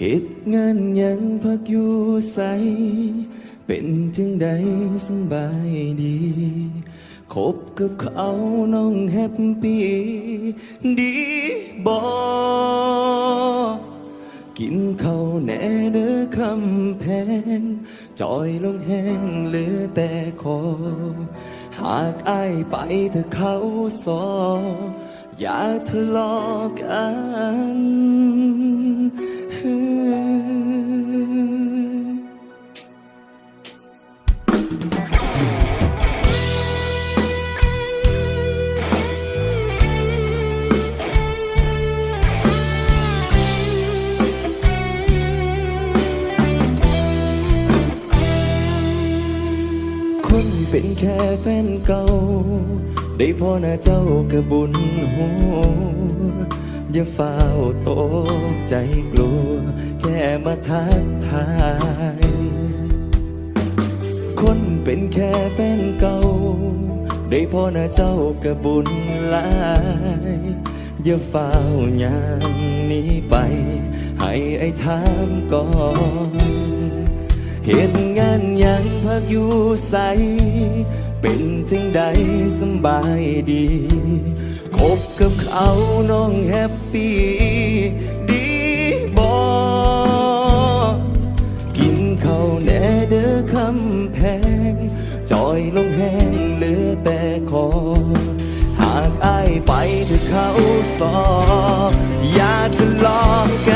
เหตุงานยังพักอยู่ใส เป็นจึงใดสบายดีคบกับเขาน้องแฮปปี้ดีบอกินข้าวแน่เด้อคำแพงจอยลงแห้งเหลือแต่คอ หากอายไปเธอเขาสอ อย่าทะเลาะกัน เป็นแค่แฟนเก่า ได้พอหน้าเจ้ากระบุญหัวอย่าเฝ้าวตกใจกลัว แค่มาทักทาย คนเป็นแค่แฟนเก่า ได้พอหน้าเจ้ากระบุญหลายอย่าเฝ้าอย่างนี้ไป ให้ไอ้ถามก่อน เหตุงานยังพักอยู่ใส เป็นจึงใดสบายดี คบกับเขาน้องแฮปปี้ดีบอกินข้าวแน่เด้อคำแพง จอยลงแห้งเหลือแต่คอ หากอายไปเธอเขาสออย่าทะเลาะกัน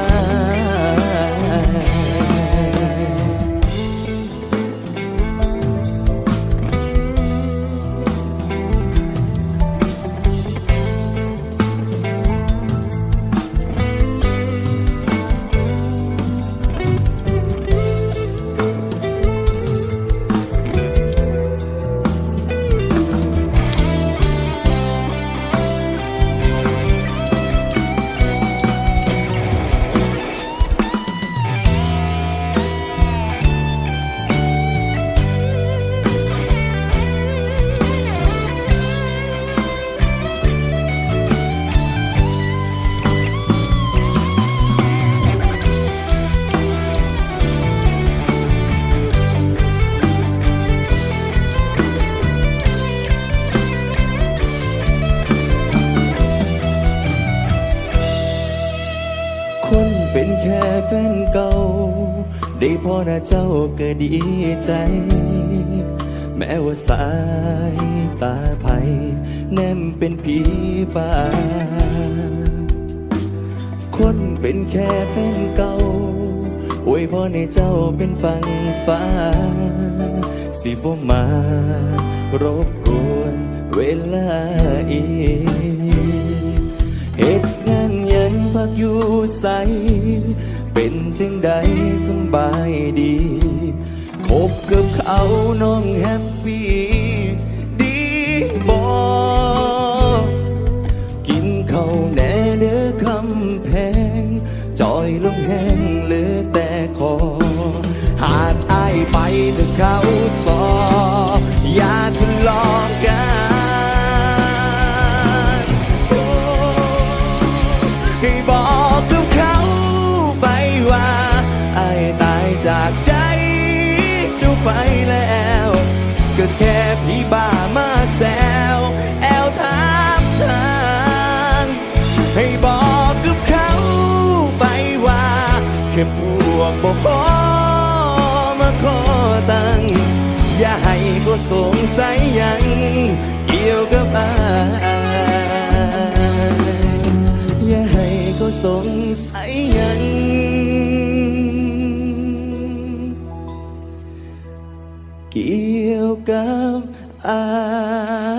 า แค่แฟนเก่า ได้พอหน้าเจ้าก็ดีใจ แม้ว่าสายตาไผแนมเป็นผีป่า คนเป็นแค่แฟนเก่าอวยพรในเจ้าเป็นฝั่งฟ้า สิบ่มารบกวนเวลาอีกเหตุงาน กอยู่ใส เป็นจังใดสบายดี คบกับเขาน้องแฮปปี้ ดีบอกินเขาแน่เด้อคำแพง จอยลงแห้งเหลือแต่คอ หากอายไปเถอะเขาสออย่าทะเลาะ บอกกับเขาไปว่าไอ้ตายจากใจเจ้าไปแล้ว ก็แค่พี่บ้ามาแซวแอลถามทางให้บอกกับเขาไปว่าแค่พวกบอกขอมาขอตังค์อย่าให้ก็สงสัยยัง เกี่ยวกับอาาให้เขาสงสัยหยัง เกี่ยวกับอาย